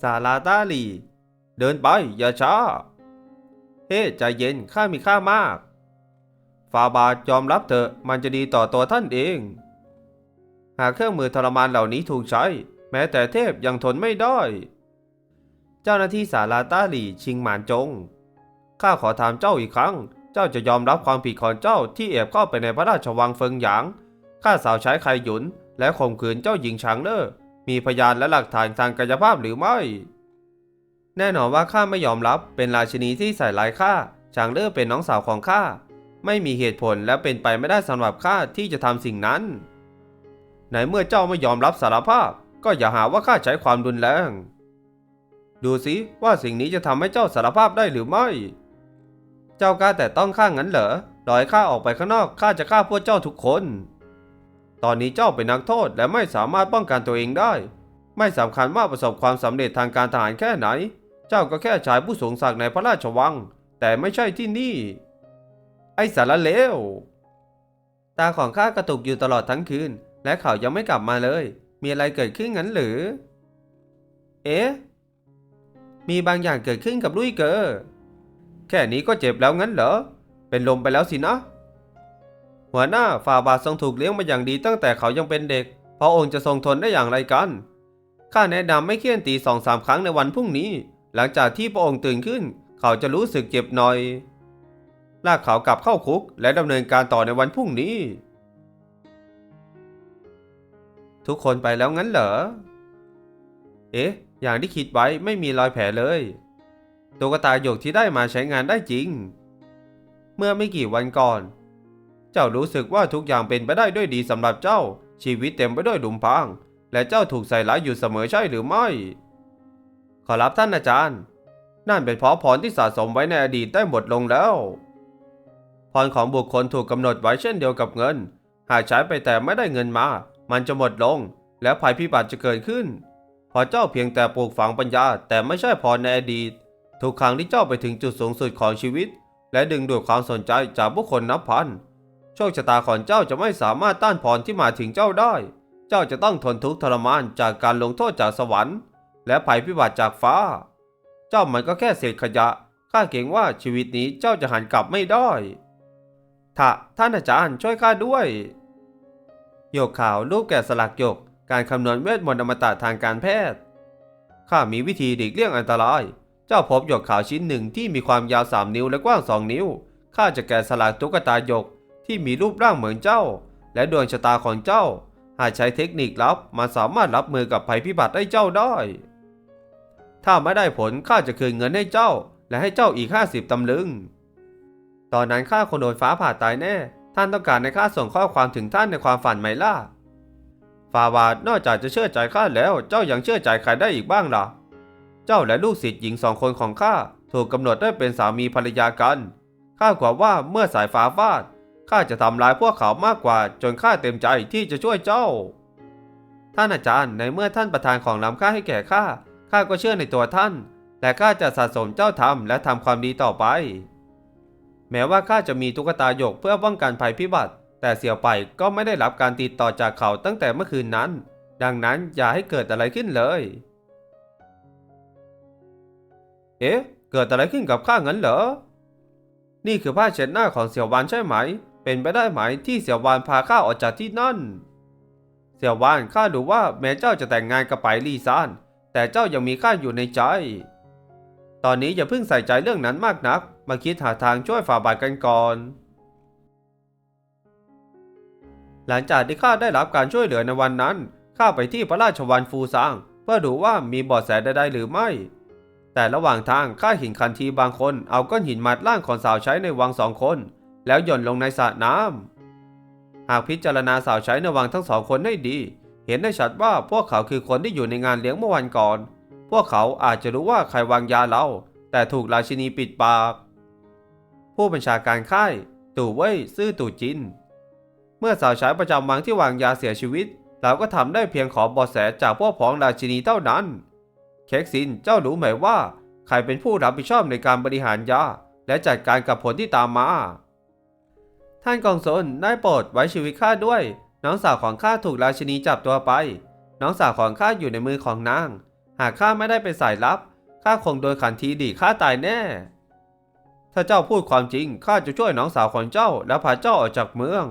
ซาลาตาลี เดินไปอย่าช้า เฮ้ใจเย็นข้ามีค่ามาก ฟาบาทยอมรับเถอะมันจะดีต่อตัวท่านเอง หากเครื่องมือทรมานเหล่านี้ถูกใช้ แม้แต่เทพยังทนไม่ได้ เจ้าหน้าที่สาลาตาลีชิงหมานจง ข้าขอถามเจ้าอีกครั้ง เจ้าจะยอมรับความผิดของเจ้าที่แอบเข้าไปในพระราชวังเฟิงหยางฆ่าสาวใช้ไคหยุนและข่มขืนเจ้าหญิงฉางเล่อ มีพยานและหลักฐานทางกายภาพหรือไม่ แน่นอนว่าข้าไม่ยอมรับเป็นราชินีที่ใส่ร้ายข้าฉางเล่อเป็นน้องสาวของข้าไม่มีเหตุผลและเป็นไปไม่ได้สำหรับข้าที่จะทำสิ่งนั้นในเมื่อเจ้าไม่ยอมรับสารภาพ ก็อย่าหาว่าข้าใช้ความรุนแรง ดูสิว่าสิ่งนี้จะทำให้เจ้าสารภาพได้หรือไม่ เจ้ากล้าแต่ต้องข้างั้นเหรอรอให้ข้าออกไปข้างนอกข้าจะฆ่าพวกเจ้าทุกคน ตอนนี้เจ้าเป็นนักโทษและไม่สามารถป้องกันตัวเองได้ ไม่สำคัญว่าประสบความสำเร็จทางการทหารแค่ไหน เจ้าก็แค่ชายผู้สูงศักดิ์ในพระราชวัง แต่ไม่ใช่ที่นี่ ไอ้สารเลวตาของข้ากระตุกอยู่ตลอดทั้งคืน และเขายังไม่กลับมาเลย มีอะไรเกิดขึ้นงั้นหรือ เอ๊ะ มีบางอย่างเกิดขึ้นกับลุยเกอร์แค่นี้ก็เจ็บแล้วงั้นเหรอ เป็นลมไปแล้วสินะ หัวหน้าฝ่าบาททรงถูกเลี้ยงมาอย่างดีตั้งแต่เขายังเป็นเด็ก พระองค์จะทรงทนได้อย่างไรกัน ข้าแนะนำไม่เคี่ยนตีสองสามครั้งในวันพรุ่งนี้ หลังจากที่พระองค์ตื่นขึ้น เขาจะรู้สึกเจ็บหน่อย ลากเขากลับเข้าคุกและดำเนินการต่อในวันพรุ่งนี้ ทุกคนไปแล้วงั้นเหรอ เอ๊ะ อย่างที่คิดไว้ไม่มีรอยแผลเลย ตุ๊กตาหยกที่ได้มาใช้งานได้จริง เมื่อไม่กี่วันก่อน เจ้ารู้สึกว่าทุกอย่างเป็นไปได้ด้วยดีสำหรับเจ้า ชีวิตเต็มไปด้วยหลุมพราง และเจ้าถูกใส่ร้ายอยู่เสมอใช่หรือไม่ ขอรับท่านอาจารย์ นั่นเป็นเพราะพรที่สะสมไว้ในอดีตได้หมดลงแล้วพรของบุคคลถูกกำหนดไว้เช่นเดียวกับเงิน หากใช้ไปแต่ไม่ได้เงินมา มันจะหมดลง และภัยพิบัติจะเกิดขึ้น พอเจ้าเพียงแต่ปลูกฝังปัญญา แต่ไม่ใช่พรในอดีต ทุกครั้งที่เจ้าไปถึงจุดสูงสุดของชีวิต และดึงดูดความสนใจจากผู้คนนับพัน โชคชะตาของเจ้าจะไม่สามารถต้านพรที่มาถึงเจ้าได้ เจ้าจะต้องทนทุกข์ทรมานจากการลงโทษจากสวรรค์ และภัยพิบัติจากฟ้า เจ้ามันก็แค่เศษขยะ ข้าเกรงว่าชีวิตนี้เจ้าจะหันกลับไม่ได้ถ้าท่านอาจารย์ช่วยข้าด้วยหยกขาวรูปแกะสลักหยก การคำนวณเวทมนต์อมตะทางการแพทย์ ข้ามีวิธีหลีกเลี่ยงอันตราย เจ้าพบหยกขาวชิ้นหนึ่งที่มีความยาว3นิ้วและกว้าง2นิ้ว ข้าจะแกะสลักตุ๊กตาหยก ที่มีรูปร่างเหมือนเจ้า และดวงชะตาของเจ้า หากใช้เทคนิคลับมันสามารถรับมือกับภัยพิบัติให้เจ้าได้ ถ้าไม่ได้ผลข้าจะคืนเงินให้เจ้า และให้เจ้าอีก 50 ตำลึง ตอนนั้นข้าคงโดนฟ้าผ่าตายแน่ ท่านต้องการให้ข้าส่งข้อความถึงท่านในความฝันไหมล่ะฟาบาทนอกจากจะเชื่อใจข้าแล้ว เจ้ายังเชื่อใจใครได้อีกบ้างล่ะ เจ้าและลูกศิษย์หญิงสองคนของข้าถูกกำหนดได้เป็นสามีภรรยากัน ข้ากว่าว่าเมื่อสายฟ้าฟาด ข้าจะทำลายพวกเขามากกว่าจนข้าเต็มใจที่จะช่วยเจ้า ท่านอาจารย์ในเมื่อท่านประทานของล้ำค่าให้แก่ข้าข้าก็เชื่อในตัวท่าน และข้าจะสะสมเจ้าธรรมและทำความดีต่อไป แม้ว่าข้าจะมีตุ๊กตาหยกเพื่อป้องกันภัยพิบัติ แต่เสี่ยวไปก็ไม่ได้รับการติดต่อจากเขาตั้งแต่เมื่อคืนนั้น ดังนั้นอย่าให้เกิดอะไรขึ้นเลย เอ๊ะ เกิดอะไรขึ้นกับข้างั้นเหรอ นี่คือผ้าเช็ดหน้าของเสี่ยววานใช่ไหม เป็นไปได้ไหมที่เสี่ยววานพาข้าออกจากที่นั่น เสี่ยววานข้ารู้ว่าแม้เจ้าจะแต่งงานกับไปลี่ซาน แต่เจ้ายังมีข้าอยู่ในใจ ตอนนี้อย่าเพิ่งใส่ใจเรื่องนั้นมากนัก มาคิดหาทางช่วยฝ่าบาทกันก่อน หลังจากที่ข้าได้รับการช่วยเหลือในวันนั้น ข้าไปที่พระราชวังฟูซาง เพื่อดูว่ามีเบาะแสใดๆหรือไม่ แต่ระหว่างทางข้าเห็นคันทีบางคนเอาก้อนหินมัดร่างของสาวใช้ในวังสองคน แล้วหย่อนลงในสระน้ำหากพิจารณาสาวใช้ในวังทั้งสองคนให้ดี เห็นได้ชัดว่าพวกเขาคือคนที่อยู่ในงานเลี้ยงเมื่อวันก่อน พวกเขาอาจจะรู้ว่าใครวางยาเรา แต่ถูกราชินีปิดปาก ผู้บัญชาการค่าย ตู่เว่ยซื่อตู่จิน เมื่อสาวใช้ประจำวังที่วางยาเสียชีวิต เราก็ทำได้เพียงขอบาะแสจากพวกพ้องราชินีเท่านั้น เค้กซินเจ้ารู้ไหมว่า ใครเป็นผู้รับผิดชอบในการบริหารยาและจัดการกับผลที่ตามมา ท่านกองสนได้โปรดไว้ชีวิตข้าด้วย น้องสาวของข้าถูกราชินีจับตัวไป น้องสาวของข้าอยู่ในมือของนาง หากข้าไม่ได้เป็นสายลับข้าคงโดนขันทีดีข้าตายแน่ ถ้าเจ้าพูดความจริงข้าจะช่วยน้องสาวของเจ้าแล้วพาเจ้าออกจากเมือง